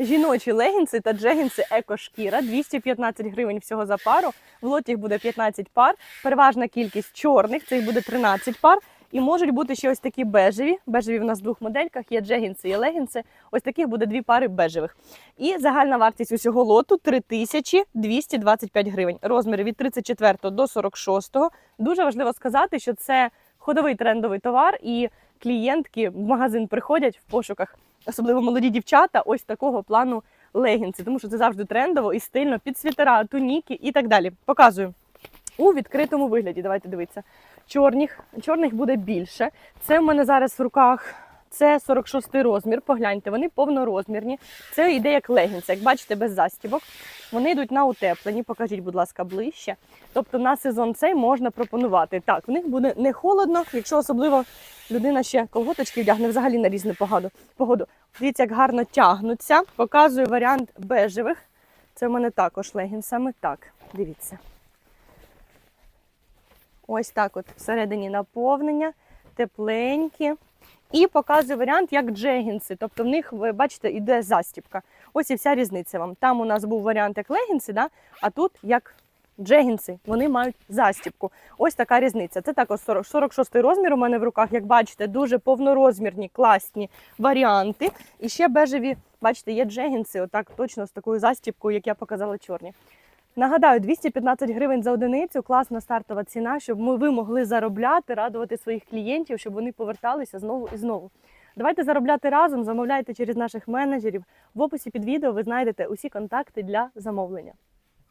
Жіночі легінси та джегінси екошкіра 215 гривень всього за пару. В лоті їх буде 15 пар. Переважна кількість чорних, це їх буде 13 пар. І можуть бути ще ось такі бежеві. Бежеві в нас в двох модельках є джегінси і легінси. Ось таких буде дві пари бежевих. І загальна вартість усього лоту 3225 гривень. Розміри від 34 до 46. Дуже важливо сказати, що це ходовий трендовий товар, і клієнтки в магазин приходять в пошуках, особливо молоді дівчата, ось такого плану легінси, тому що це завжди трендово і стильно під світера, туніки і так далі. Показую. У відкритому вигляді. Давайте дивитися. Чорних, чорних буде більше. Це в мене зараз в руках. Це 46 розмір. Погляньте, вони повнорозмірні. Це йде як легінси, як бачите, без застібок. Вони йдуть на утеплені. Покажіть, будь ласка, ближче. Тобто на сезон цей можна пропонувати. Так, в них буде не холодно, якщо особливо людина ще колготочки вдягне взагалі на різну погоду. Дивіться, як гарно тягнуться. Показую варіант бежевих. Це в мене також легінсами. Так, дивіться. Ось так от всередині наповнення, тепленькі. І показую варіант як джегінси. Тобто в них, ви бачите, іде застібка. Ось і вся різниця вам. Там у нас був варіант як легінси, да? а тут як джегінси. Вони мають застібку. Ось така різниця. Це також 40 46 розмір у мене в руках. Як бачите, дуже повнорозмірні, класні варіанти. І ще бежеві, бачите, є джегінси, отак точно з такою застібкою, як я показала чорні. Нагадаю, 215 гривень за одиницю класна стартова ціна, щоб ми ви могли заробляти, радувати своїх клієнтів, щоб вони поверталися знову і знову. Давайте заробляти разом, замовляйте через наших менеджерів. В описі під відео ви знайдете усі контакти для замовлення.